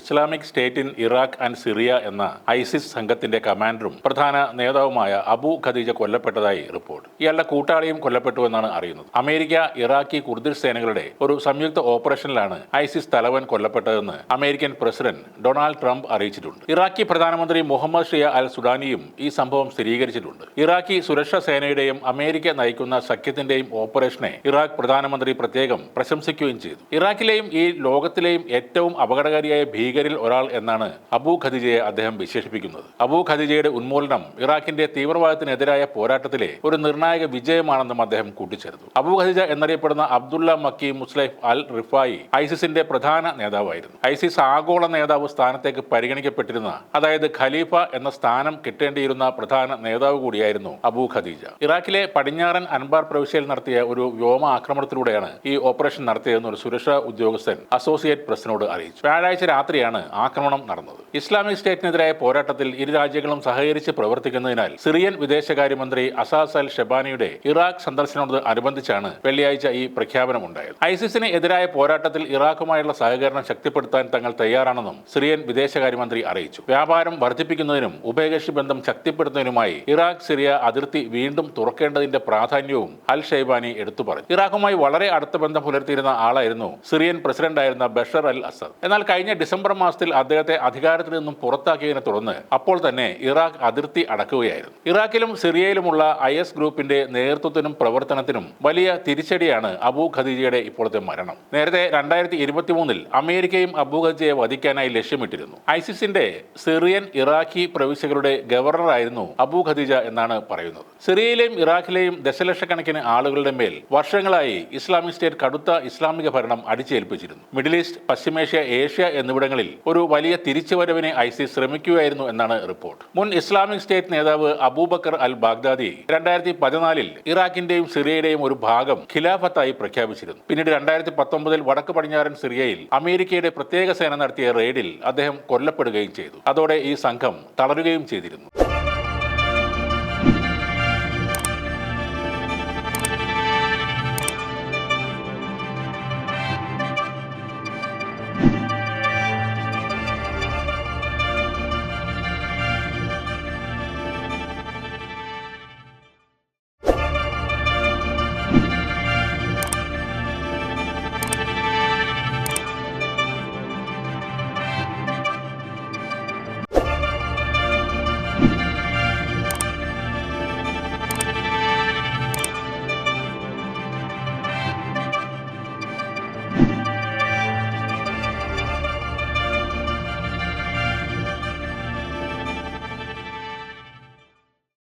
Islamic State in Iraq and Syria എന്ന ISIS സംഘത്തിന്റെ കമാൻഡറും പ്രധാന നേതാവുമായ അബു ഖദീജ കൊല്ലപ്പെട്ടതായി റിപ്പോർട്ട്. ഇയാളുടെ കൂട്ടാളിയും കൊല്ലപ്പെട്ടുവെന്നാണ് അറിയുന്നത്. അമേരിക്ക ഇറാഖി കുർദിഷ് സേനകളുടെ ഒരു സംയുക്ത ഓപ്പറേഷനിലാണ് ഐസിസ് തലവൻ കൊല്ലപ്പെട്ടതെന്ന് അമേരിക്കൻ പ്രസിഡന്റ് ഡൊണാൾഡ് ട്രംപ് അറിയിച്ചിട്ടുണ്ട്. ഇറാഖി പ്രധാനമന്ത്രി മുഹമ്മദ് ഷിയ അൽ സുഡാനിയും ഈ സംഭവം സ്ഥിരീകരിച്ചിട്ടുണ്ട്. ഇറാഖി സുരക്ഷാ സേനയുടെയും അമേരിക്ക നയിക്കുന്ന സഖ്യത്തിന്റെയും ഓപ്പറേഷനെ ഇറാഖ് പ്രധാനമന്ത്രി പ്രത്യേകം പ്രശംസിക്കുകയും ചെയ്തു. ഇറാഖിലെയും ഈ ലോകത്തിലെയും ഏറ്റവും അപകടകാരിയായ ഭീകരിൽ ഒരാൾ എന്നാണ് അബൂ ഖദിജയെ അദ്ദേഹം വിശേഷിപ്പിക്കുന്നത്. അബൂ ഖദിജയുടെ ഉന്മൂലനം ഇറാഖിന്റെ തീവ്രവാദത്തിനെതിരായ പോരാട്ടത്തിലെ ഒരു നിർണായക വിജയമാണെന്നും അദ്ദേഹം കൂട്ടിച്ചേർത്തു. അബൂ ഖദിജ എന്നറിയപ്പെടുന്ന അബ്ദുള്ള മക്കി മുസ്ലൈഫ് അൽ റിഫായി ഐസിസിന്റെ പ്രധാന നേതാവായിരുന്നു. ഐസിസ് ആഗോള നേതാവ് സ്ഥാനത്തേക്ക് പരിഗണിക്കപ്പെട്ടിരുന്ന അതായത് ഖലീഫ എന്ന സ്ഥാനം കിട്ടേണ്ടിയിരുന്ന പ്രധാന നേതാവ് കൂടിയായിരുന്നു അബൂ ഖദീജ. ഇറാഖിലെ പടിഞ്ഞാറൻ അൻബാർ പ്രവിശ്യയിൽ നടത്തിയ ഒരു വ്യോമ ആക്രമണത്തിലൂടെയാണ് ഈ ഓപ്പറേഷൻ നടത്തിയതെന്ന് ഒരു സുരക്ഷാ ഉദ്യോഗസ്ഥൻ അസോസിയേറ്റ് പ്രസിനോട് അറിയിച്ചു. വ്യാഴാഴ്ച രാത്രിയാണ് ആക്രമണം നടന്നത്. ഇസ്ലാമിക് സ്റ്റേറ്റിനെതിരായ പോരാട്ടത്തിൽ ഇരു രാജ്യങ്ങളും സഹകരിച്ച് പ്രവർത്തിക്കുന്നതിനാൽ സിറിയൻ വിദേശകാര്യമന്ത്രി അസാസ് അൽ ഷെബാനിയുടെ ഇറാഖ് സന്ദർശനത്തോട് അനുബന്ധിച്ചാണ് വെള്ളിയാഴ്ച ഈ പ്രഖ്യാപനം ഉണ്ടായത് ഐസിസിന് എതിരായ പോരാട്ടത്തിൽ ഇറാഖുമായുള്ള സഹകരണം ശക്തിപ്പെടുത്താൻ തങ്ങൾ തയ്യാറാണെന്നും സിറിയൻ വിദേശകാര്യമന്ത്രി അറിയിച്ചു. വ്യാപാരം വർദ്ധിപ്പിക്കുന്നതിനും ഉഭയകക്ഷി ബന്ധം ശക്തിപ്പെടുത്തുന്നതിനുമായി ഇറാഖ് സിറിയ അതിർത്തി വീണ്ടും തുറക്കേണ്ടതിന്റെ പ്രാധാന്യവും അൽ ഷെയ്ബാനി എടുത്തു പറഞ്ഞു. ഇറാഖുമായി വളരെ അടുത്ത ബന്ധം പുലർത്തിയിരുന്ന ആളായിരുന്നു സിറിയൻ പ്രസിഡന്റായിരുന്ന ബഷർ അൽ അസദ്. എന്നാൽ കഴിഞ്ഞ ഡിസംബർ മാസത്തിൽ അദ്ദേഹത്തെ അധികാരത്തിൽ നിന്നും പുറത്താക്കിയതിനെ തുടർന്ന് അപ്പോൾ തന്നെ ഇറാഖ് അതിർത്തി അടക്കുകയായിരുന്നു. ഇറാഖിലും സിറിയയിലുമുള്ള ഐ എസ് ഗ്രൂപ്പിന്റെ നേതൃത്വത്തിനും പ്രവർത്തനത്തിനും വലിയ തിരിച്ചടിയാണ് അബൂ ഖദീജയുടെ ഇപ്പോഴത്തെ മരണം. നേരത്തെ രണ്ടായിരത്തി ഇരുപത്തിമൂന്നിൽ അമേരിക്കയും അബൂ ഖദീജയെ വധിക്കാനായി ലക്ഷ്യമിട്ടിരുന്നു. ഐസിസിന്റെ സിറിയൻ ഇറാഖി പ്രവിശ്യകളുടെ ഗവർണറായിരുന്നു അബൂ ഖദീജ എന്നാണ് പറയുന്നത്. സിറിയയിലെയും ഇറാഖിലെയും ദശലക്ഷക്കണക്കിന് ആളുകളുടെ മേൽ വർഷങ്ങളായി ഇസ്ലാമിക് സ്റ്റേറ്റ് കടുത്ത ഇസ്ലാമിക ഭരണം അടിച്ചേൽപ്പിച്ചിരുന്നു. മിഡിൽ ഈസ്റ്റ് പശ്ചിമേഷ്യ ഏഷ്യ എന്നിവിടങ്ങളിൽ ഒരു വലിയ തിരിച്ചുവരവിനെ ഐസിസ് ശ്രമിക്കുകയായിരുന്നു എന്നാണ് റിപ്പോർട്ട്. മുൻ ഇസ്ലാമിക് സ്റ്റേറ്റ് നേതാവ് അബൂബക്കർ അൽ ബാഗ്ദാദി രണ്ടായിരത്തി പതിനാലിൽ ഇറാഖിന്റെയും സിറിയയുടെയും ഒരു ഭാഗം ഖിലാഫത്തായി പ്രഖ്യാപിച്ചിരുന്നു. പിന്നീട് രണ്ടായിരത്തി പത്തൊമ്പതിൽ വടക്ക് പടിഞ്ഞാറൻ സിറിയയിൽ അമേരിക്കയുടെ പ്രത്യേക സേന നടത്തിയ റെയ്ഡിൽ അദ്ദേഹം കൊല്ലപ്പെടുകയും ചെയ്തു. അതോടെ ഈ സംഘം തളരുകയും ചെയ്തിരുന്നു.